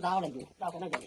দাও লাগবে দাও কোথায় যাবে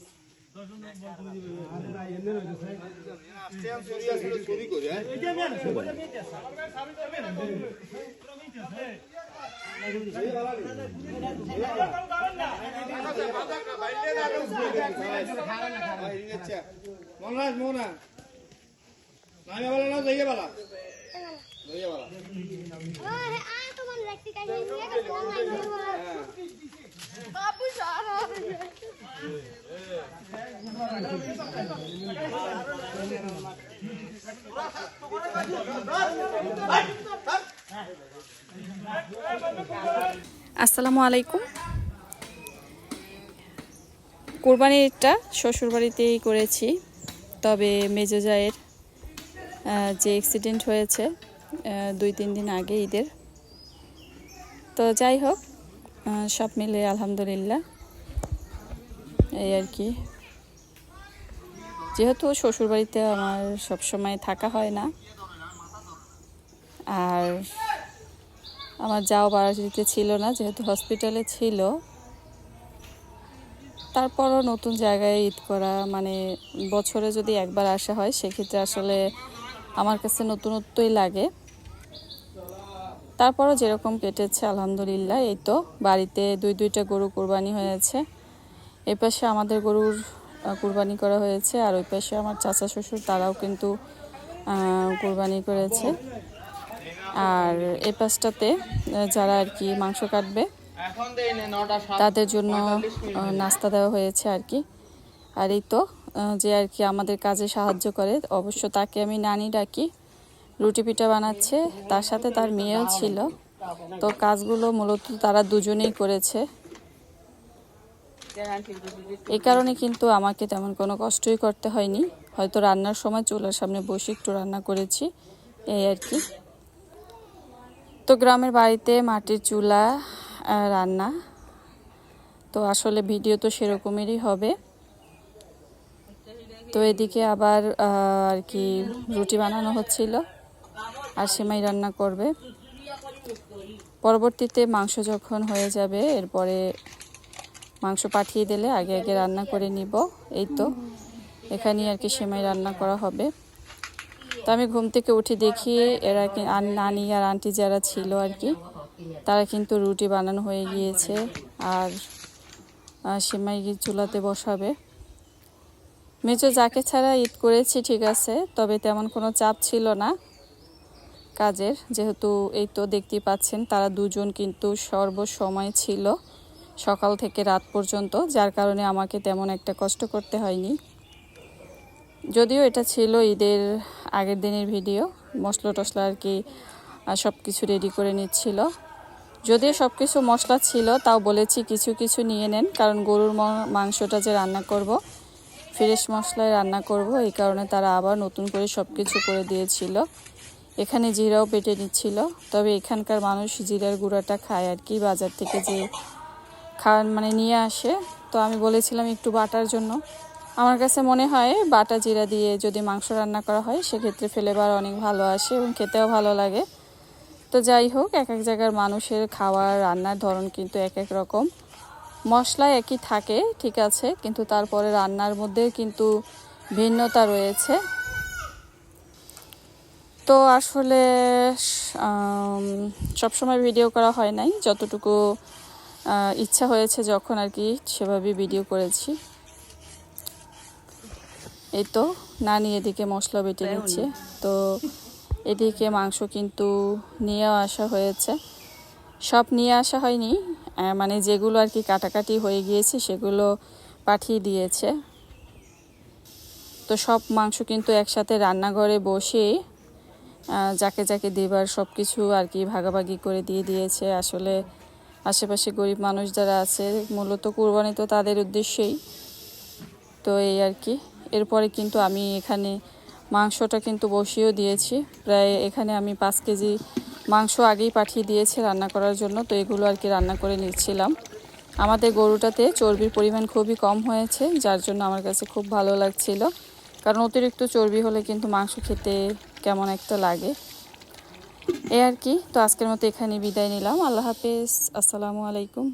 মনরাজ মোহনা নামে বাবু সারা। আসসালামু আলাইকুম। কোরবানিটা শ্বশুরবাড়িতেই করেছি, তবে মেজো জায়ের যে অ্যাক্সিডেন্ট হয়েছে দুই তিন দিন আগে ঈদের। তো যাই হোক সব মিলে আলহামদুলিল্লাহ। এই আর কি। যেহেতু শ্বশুরবাড়িতে আমার সবসময় থাকা হয় না, আর আমার যাও বাড়াতে ছিল না, যেহেতু হসপিটালে ছিল। তারপরও নতুন জায়গায় ঈদ করা মানে বছরে যদি একবার আসা হয়, সেক্ষেত্রে আসলে আমার কাছে নতুনত্বই লাগে। তারপরও যেরকম কেটেছে, আলহামদুলিল্লাহ, এই তো বাড়িতে দুই দুইটা গরু কোরবানি হয়েছে। এই পাশে আমাদের গরুর কোরবানি করা হয়েছে। আর ওই পাশে আমার চাচা শ্বশুর, তারাও কিন্তু কুরবানি করেছে। আর এই পাশটাতে যারা আর কি মাংস কাটবে, তাদের জন্য নাস্তা দেওয়া হয়েছে আর কি। আর এই তো যে আর কি আমাদের কাজে সাহায্য করে, অবশ্য তাকে আমি নানি ডাকি, রুটি পিঠা বানাচ্ছে। তার সাথে তার মেয়েও ছিল। তো কাজগুলো মূলত তারা দুজনেই করেছে। এই কারণে কিন্তু আমাকে তেমন কোনো কষ্টই করতে হয়নি। হয়তো রান্নার সময় চুলার সামনে বসে একটু রান্না করেছি, এই আর কি। তো গ্রামের বাড়িতে মাটির চুলা রান্না। তো আসলে ভিডিও তো সেরকমেরই হবে। তো এদিকে আবার আর কি রুটি বানানো হচ্ছিল, আর সেমাই রান্না করবে। পরবর্তীতে মাংস যখন হয়ে যাবে, এরপরে মাংস পাঠিয়ে দিলে আগে আগে রান্না করে নিব। এই তো, এখানেই আর কি সেমাই রান্না করা হবে। তো আমি ঘুম থেকে উঠে দেখি এরা নানি আর আন্টি যারা ছিল আর কি, তারা কিন্তু রুটি বানানো হয়ে গিয়েছে আর সেমাই চুলাতে বসাবে। মেজো যাকে ছাড়া ঈদ করেছি, ঠিক আছে, তবে তেমন কোনো চাপ ছিল না কাজের। যেহেতু এই তো দেখতেই পাচ্ছেন, তারা দুজন কিন্তু সর্বসময় ছিল। সকাল থেকে রাত পর্যন্ত, যার কারণে আমাকে তেমন একটা কষ্ট করতে হয়নি। যদিও এটা ছিল ঈদের আগের দিনের ভিডিও, মশলা টশলা আর কি সব কিছু রেডি করে নিচ্ছিল। যদিও সব কিছু মশলা ছিল, তাও বলেছি কিছু কিছু নিয়ে নেন, কারণ গরুর মাংসটা যে রান্না করব, ফ্রেশ মশলায় রান্না করব, এই কারণে তারা আবার নতুন করে সব কিছু করে দিয়েছিল। এখানে জিরাও পেটে নিচ্ছিল, তবে এখানকার মানুষ জিরার গুঁড়াটা খায় আর কি, বাজার থেকে যে খাওয়ান মানে নিয়ে আসে। তো আমি বলেছিলাম একটু বাটার জন্য। আমার কাছে মনে হয় বাটা জিরা দিয়ে যদি মাংস রান্না করা হয়, সেক্ষেত্রে ফ্লেভার অনেক ভালো আসে এবং খেতেও ভালো লাগে। তো যাই হোক, এক এক জায়গার মানুষের খাওয়ার, রান্নার ধরন কিন্তু এক এক রকম। মশলা একই থাকে, ঠিক আছে, কিন্তু তারপরে রান্নার মধ্যে কিন্তু ভিন্নতা রয়েছে। তো আসলে সব সময় ভিডিও করা হয় নাই, যতটুকু ইচ্ছা হয়েছে যখন আর কি সেভাবে ভিডিও করেছি। এই তো নানি এদিকে মশলা বেটে নিচ্ছে। তো এদিকে মাংস কিন্তু নিয়ে আসা হয়েছে। সব নিয়ে আসা হয়নি মানে যেগুলো আর কি কাটাকাটি হয়ে গিয়েছে সেগুলো পাঠিয়ে দিয়েছে। তো সব মাংস কিন্তু একসাথে রান্নাঘরে বসে যাকে যাকে দেবার সব কিছু আর কি ভাগাভাগি করে দিয়ে দিয়েছে। আসলে আশেপাশে গরিব মানুষ যারা আছে, মূলত কুরবানি তো তাদের উদ্দেশ্যেই। তো এই আর কি। এরপরে কিন্তু আমি এখানে মাংসটা কিন্তু বসিয়েও দিয়েছি। প্রায় এখানে আমি পাঁচ কেজি মাংস আগেই পাঠিয়ে দিয়েছি রান্না করার জন্য। তো এগুলো আর কি রান্না করে নিচ্ছিলাম। আমাদের গরুটাতে চর্বির পরিমাণ খুবই কম হয়েছে, যার জন্য আমার কাছে খুব ভালো লাগছিল। কারণ অতিরিক্ত চর্বি হলে কিন্তু মাংস খেতে কেমন একটা লাগে। এই আর কি। তো আজকের মতো এখানে বিদায় নিলাম। আল্লাহ হাফেজ। আসসালামু আলাইকুম।